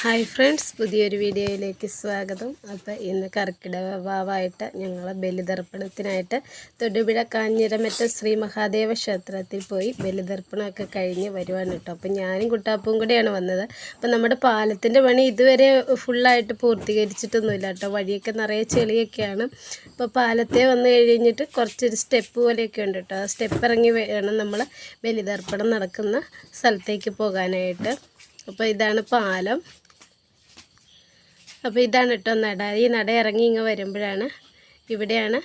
Hi friends പുതിയൊരു വീഡിയോയിലേക്ക് സ്വാഗതം. അപ്പോൾ ഇന്ന് കർക്കിടക വാവായിട്ട് ഞങ്ങൾ ബലിതർപ്പണത്തിനായിട്ട് തൊടുപുഴ കാഞ്ഞിരമറ്റ ശ്രീ മഹാദേവ ക്ഷേത്രത്തിൽ പോയി ബലിതർപ്പണമൊക്കെ കഴിഞ്ഞ് വരുവാണ് കേട്ടോ. അപ്പോൾ ഞാനും കുട്ടാപ്പും കൂടെയാണ് വന്നത്. അപ്പോൾ നമ്മുടെ പാലത്തിന്റെ പണി ഇതുവരെ ഫുള്ളായിട്ട് പൂർത്തീകരിച്ചിട്ടൊന്നുമില്ല കേട്ടോ. വഴിയൊക്കെ നിറയെ ചെളിയൊക്കെയാണ്. അപ്പോൾ പാലത്തെ വന്ന് കഴിഞ്ഞിട്ട് കുറച്ചൊരു സ്റ്റെപ്പ് പോലെയൊക്കെ ഉണ്ട് കേട്ടോ. ആ സ്റ്റെപ്പ് ഇറങ്ങി വേണം നമ്മൾ ബലിതർപ്പണം നടക്കുന്ന സ്ഥലത്തേക്ക് പോകാനായിട്ട്. അപ്പോൾ ഇതാണ് പാലം. അപ്പോൾ ഇതാണ് കേട്ടോ നട. ഈ നട ഇറങ്ങി ഇങ്ങ് വരുമ്പോഴാണ് ഇവിടെയാണ്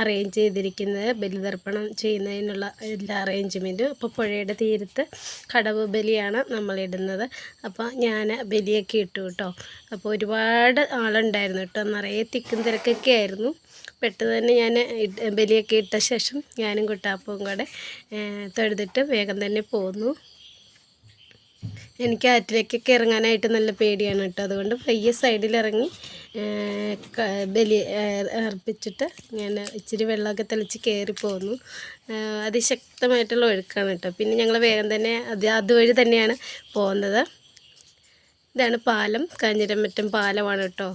അറേഞ്ച് ചെയ്തിരിക്കുന്നത്. ബലിതർപ്പണം ചെയ്യുന്നതിനുള്ള എല്ലാ അറേഞ്ച്മെന്റും അപ്പോൾ പുഴയുടെ തീരത്ത് കടവ് ബലിയാണ് നമ്മളിടുന്നത് അപ്പോൾ ഞാൻ ബലിയൊക്കെ ഇട്ടു കേട്ടോ അപ്പോൾ ഒരുപാട് ആളുണ്ടായിരുന്നു കേട്ടോ നിറയെ തിക്കും തിരക്കൊക്കെ ആയിരുന്നു. പെട്ടെന്ന് തന്നെ ഞാൻ ബലിയൊക്കെ ഇട്ട ശേഷം ഞാനും കുട്ടാപ്പവും കൂടെ തൊഴുതിട്ട് വേഗം തന്നെ പോന്നു. എനിക്ക് ആറ്റിലേക്കൊക്കെ ഇറങ്ങാനായിട്ട് നല്ല പേടിയാണ് കേട്ടോ. അതുകൊണ്ട് പയ്യെ സൈഡിലിറങ്ങി ബലി അർപ്പിച്ചിട്ട് ഞാൻ ഇച്ചിരി വെള്ളമൊക്കെ തെളിച്ച് കയറി പോന്നു. അതിശക്തമായിട്ടുള്ള ഒഴുക്കാണ് കേട്ടോ. പിന്നെ ഞങ്ങൾ വേഗം തന്നെ അത് അതുവഴി തന്നെയാണ് പോകുന്നത്. ഇതാണ് പാലം. കാഞ്ഞിരമറ്റം പാലമാണ് കേട്ടോ.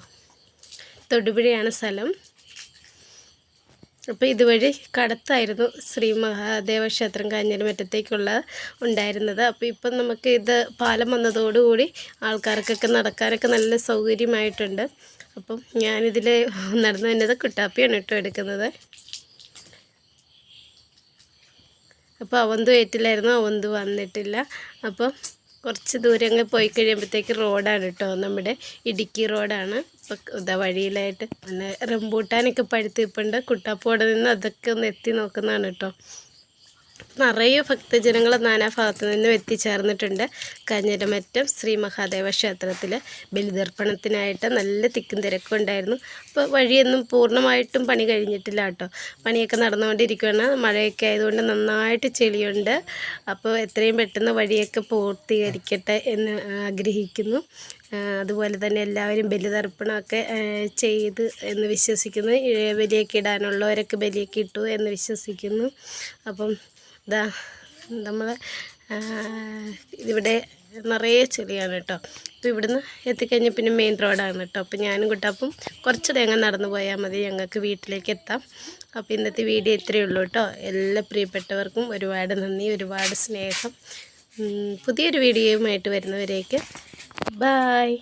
തൊടുപുഴയാണ് സ്ഥലം. അപ്പോൾ ഇതുവഴി കടത്തായിരുന്നു ശ്രീ മഹാദേവ ക്ഷേത്രം കാഞ്ഞിരമറ്റത്തേക്കുള്ള ഉണ്ടായിരുന്നത്. അപ്പോൾ ഇപ്പം നമുക്ക് ഇത് പാലം വന്നതോടുകൂടി ആൾക്കാർക്കൊക്കെ നടക്കാനൊക്കെ നല്ല സൗകര്യമായിട്ടുണ്ട്. അപ്പം ഞാനിതിൽ നടന്നു വന്നത് കുട്ടാപ്പിയാണ് കേട്ടോ എടുക്കുന്നത്. അപ്പോൾ അവന്തു ഏറ്റില്ലായിരുന്നു അവന്തു വന്നിട്ടില്ല. അപ്പം കുറച്ച് ദൂരങ്ങൾ പോയി കഴിയുമ്പോഴത്തേക്ക് റോഡാണ് കേട്ടോ നമ്മുടെ ഇടുക്കി റോഡാണ്. ഇപ്പം ഇതാ വഴിയിലായിട്ട് പിന്നെ റംബൂട്ടാനൊക്കെ പഴുത്തിപ്പുണ്ട് കുട്ടാപ്പോടെ നിന്ന് അതൊക്കെ ഒന്ന് എത്തി നോക്കുന്നതാണ് കേട്ടോ നിറയെ ഭക്തജനങ്ങൾ നാനാഭാഗത്തു നിന്നും എത്തിച്ചേർന്നിട്ടുണ്ട്. കാഞ്ഞിരമറ്റം ശ്രീ മഹാദേവ ക്ഷേത്രത്തിൽ ബലിതർപ്പണത്തിനായിട്ട് നല്ല തിക്കും തിരക്കും ഉണ്ടായിരുന്നു. അപ്പോൾ വഴിയൊന്നും പൂർണമായിട്ടും പണി കഴിഞ്ഞിട്ടില്ല കേട്ടോ. പണിയൊക്കെ നടന്നുകൊണ്ടിരിക്കുകയാണ്. മഴയൊക്കെ ആയതുകൊണ്ട് നന്നായിട്ട് ചെളിയുണ്ട്. അപ്പോൾ എത്രയും പെട്ടെന്ന് വഴിയൊക്കെ പൂർത്തീകരിക്കട്ടെ എന്ന് ആഗ്രഹിക്കുന്നു. അതുപോലെ തന്നെ എല്ലാവരും ബലിതർപ്പണമൊക്കെ ചെയ്ത് എന്ന് വിശ്വസിക്കുന്നു. ബലിയൊക്കെ ഇടാനുള്ളവരൊക്കെ ബലിയൊക്കെ ഇട്ടു എന്ന് വിശ്വസിക്കുന്നു. അപ്പം ഇതാ നമ്മൾ ഇവിടെ നിറയെ ചെളിയാണ് കേട്ടോ. അപ്പോൾ ഇവിടുന്ന് എത്തിക്കഴിഞ്ഞാൽ പിന്നെ മെയിൻ റോഡാണ് കേട്ടോ. അപ്പോൾ ഞാനും കുട്ടപ്പം കുറച്ചുകൂടെ അങ്ങ് നടന്നു പോയാൽ മതി. ഞങ്ങൾക്ക് വീട്ടിലേക്ക് എത്താം. അപ്പോൾ ഇന്നത്തെ വീഡിയോ ഇത്രയേ ഉള്ളൂ കേട്ടോ. എല്ലാ പ്രിയപ്പെട്ടവർക്കും ഒരുപാട് നന്ദി ഒരുപാട് സ്നേഹം. പുതിയൊരു വീഡിയോയുമായിട്ട് വരുന്നവരേക്ക്. ബായ്